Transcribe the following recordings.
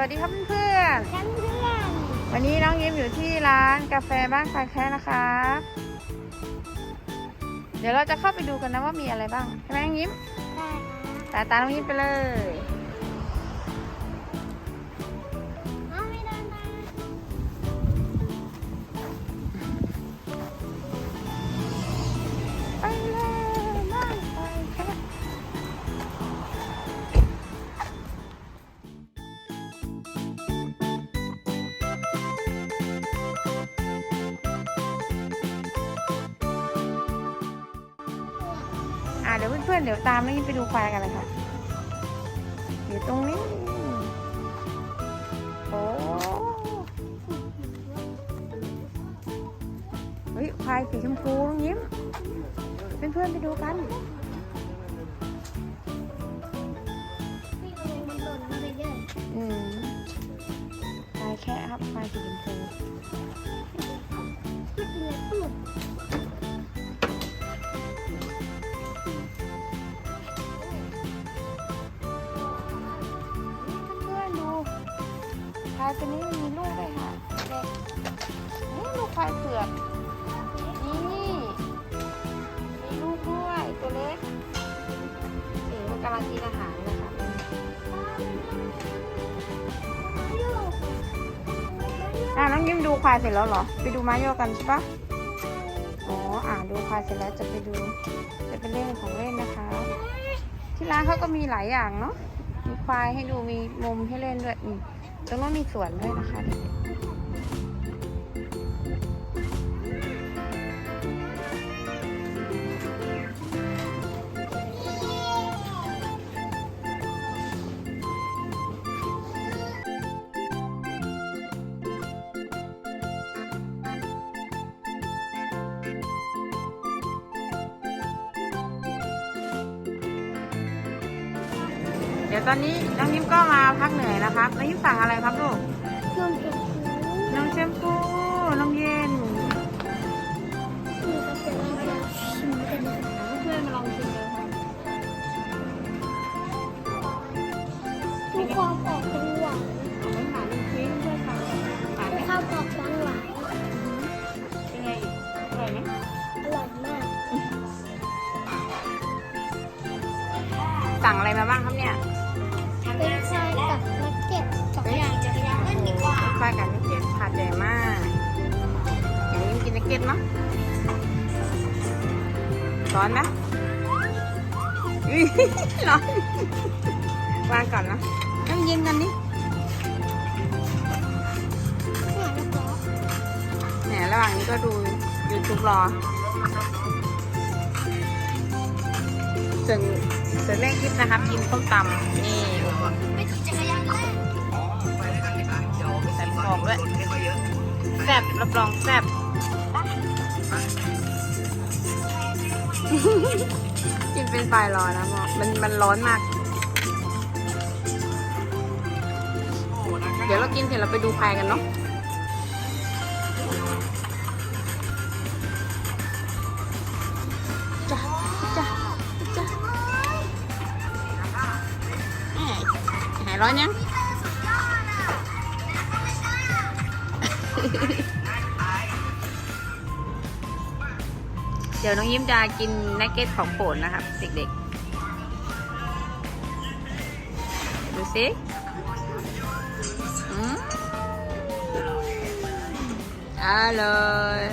วัสดีครับเพื่อนฉันเพื่อนๆวันนี้น้องยิ้มอยู่ที่ร้านกาแฟบ้านคาแค่นะคะ เดี๋ยวเราจะเข้าไปดูกันนะว่ามีอะไรบ้าง ใช่ไหมน้องยิ้ม ได้ตาตามน้องยิ้มไปเลย เดี๋ยวเพื่อนๆเดี๋ยวตามน้องยิ้มไปดูควายกันเลยค่ะอยู่ตรงนี้ โอ้เฮ้ยควายสีชมพูน้องยิ้ม เพื่อนๆไปดูกันพี่เองมันหล่นมาไปเยอะอืมควายแค่ครับควายสีชมพูายตัวนี้มีลูกด้วยค่ะเด็กนี่ลูกควายเผือกนี่มีลูกด้วยตัวเล็กนี่มันกำลังกินอาหารนะคะอะน้องยิ้มดูควายเสร็จแล้วเหรอ ไปดูม้าโยกกันใช่ปะอ๋ออ่าดูควายเสร็จแล้วจะไปดู จะไปเล่นของเล่นนะคะ ที่ร้านเขาก็มีหลายอย่างเนาะมีควายให้ดูมีมุมให้เล่นด้วยนี่ ตรงนู้นมีสวนด้วยนะคะ เด็กๆเดี๋ยวตอนนี้น้องยิ้มก็มาพักเหนื่อยนะครับน้องยิ้มสั่งอะไรครับลูกเครื่องเก็บหูน้องแชมพู สั่งอะไรมาบ้างครับเนี่ยเป็นชายกับนักเก็ตสองอย่างจักรยานเล่นดีกว่าปลากับนักเก็ตขาดใหญ่มากอย่างนี้กินนักเก็ตเนาะร้อนไหมร้อนวางก่อนนะต้องเย็นกันนี่เนี่ยแล้วก็เนี่ยระหว่างนี้ก็ดู YouTube รอส่วน ส่วนแรกคลิปนะครับกินส้มตำนี่หไปขี่จักรยานเล่นใส่ของด้วยแซ่บรับรองแซ่บกินเป็นไฟรอนะเพราะมันมันร้อนมาก เดี๋ยวเรากินเสร็จเราไปดูควายกันเนาะ ร้อนยังเดี๋ยวน้องยิ้มจะกินนักเก็ตของโปรดนะครับเด็กๆ ดูสิอืมอร่อย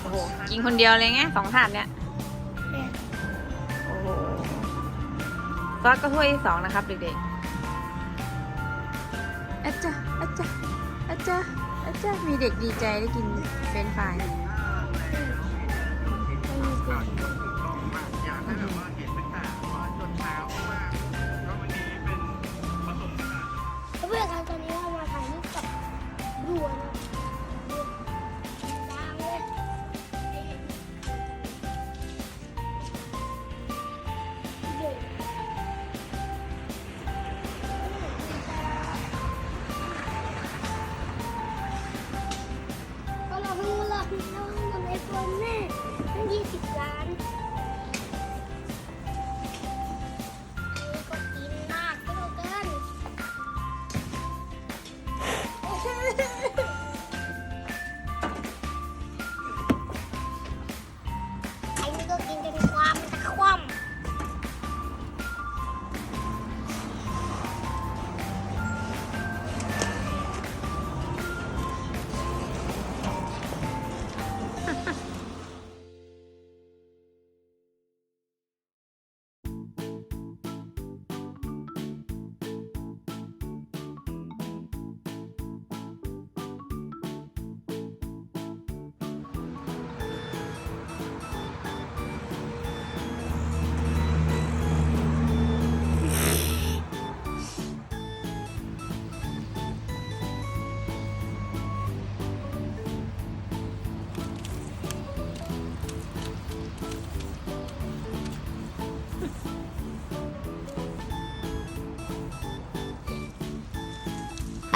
โอ้โห กินคนเดียวเลยไงสองถาดเนี่ย ซอสก็ถ้วยที่สองนะครับเด็กๆอาจารย์อาจารย์อาจารย์อาจารย์มีเด็กดีใจได้กินเฟรนช์ฟราย พิ่งเลิกเราเพิ่งทำไอโฟนแม่ตั้งยี่สิบล้าน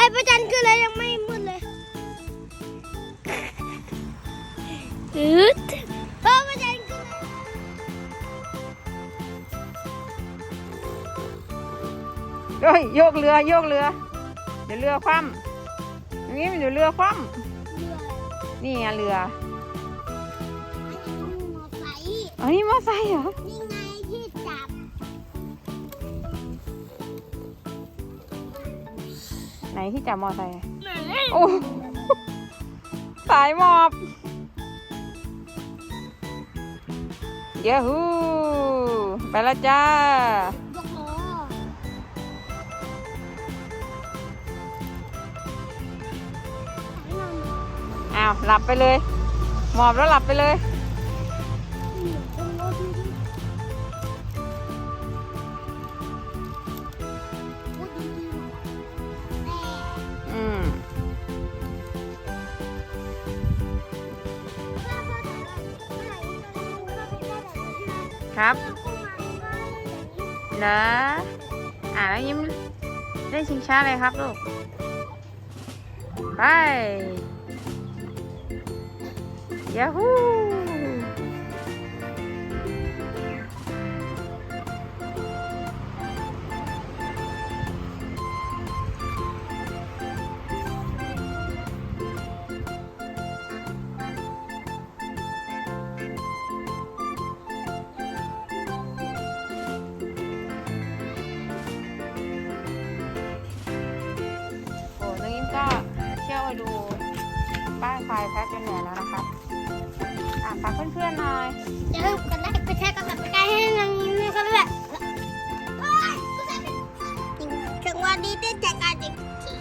อ้ประจันคืออะไรยังไม่มืดเลยอืดเออประจันคืออะไรเฮ้ยโยกเรือโยกเรือ เดี๋ยวเรือคว่ำอย่างนี้มันเดี๋ยวเรือคว่เรือำนี่ไงเรืออันนี้มอไซค์อ๋อนี่มอไซค์เหรอ ไหนที่จับมอไซค์อะไหนโอ้สายหมอบเยาฮูไปและจ้ายกล้อไหนนอนอ้าว หลับไปเลย หมอบแล้วหลับไปเลยอยู่ ครับเนอะอ่าแล้วยิ้มเล่นชิงช้าเลยครับลูก ไปยาฮู แพ็คจนเหนื่อยแล้วนะครับอะฝากเพื่อนๆหน่อยอย่าลืมกดไลค์กดแชร์กดติดตามให้นางยิ้มด้วยครับแบบถึงวันนี้ได้จากการเด็กที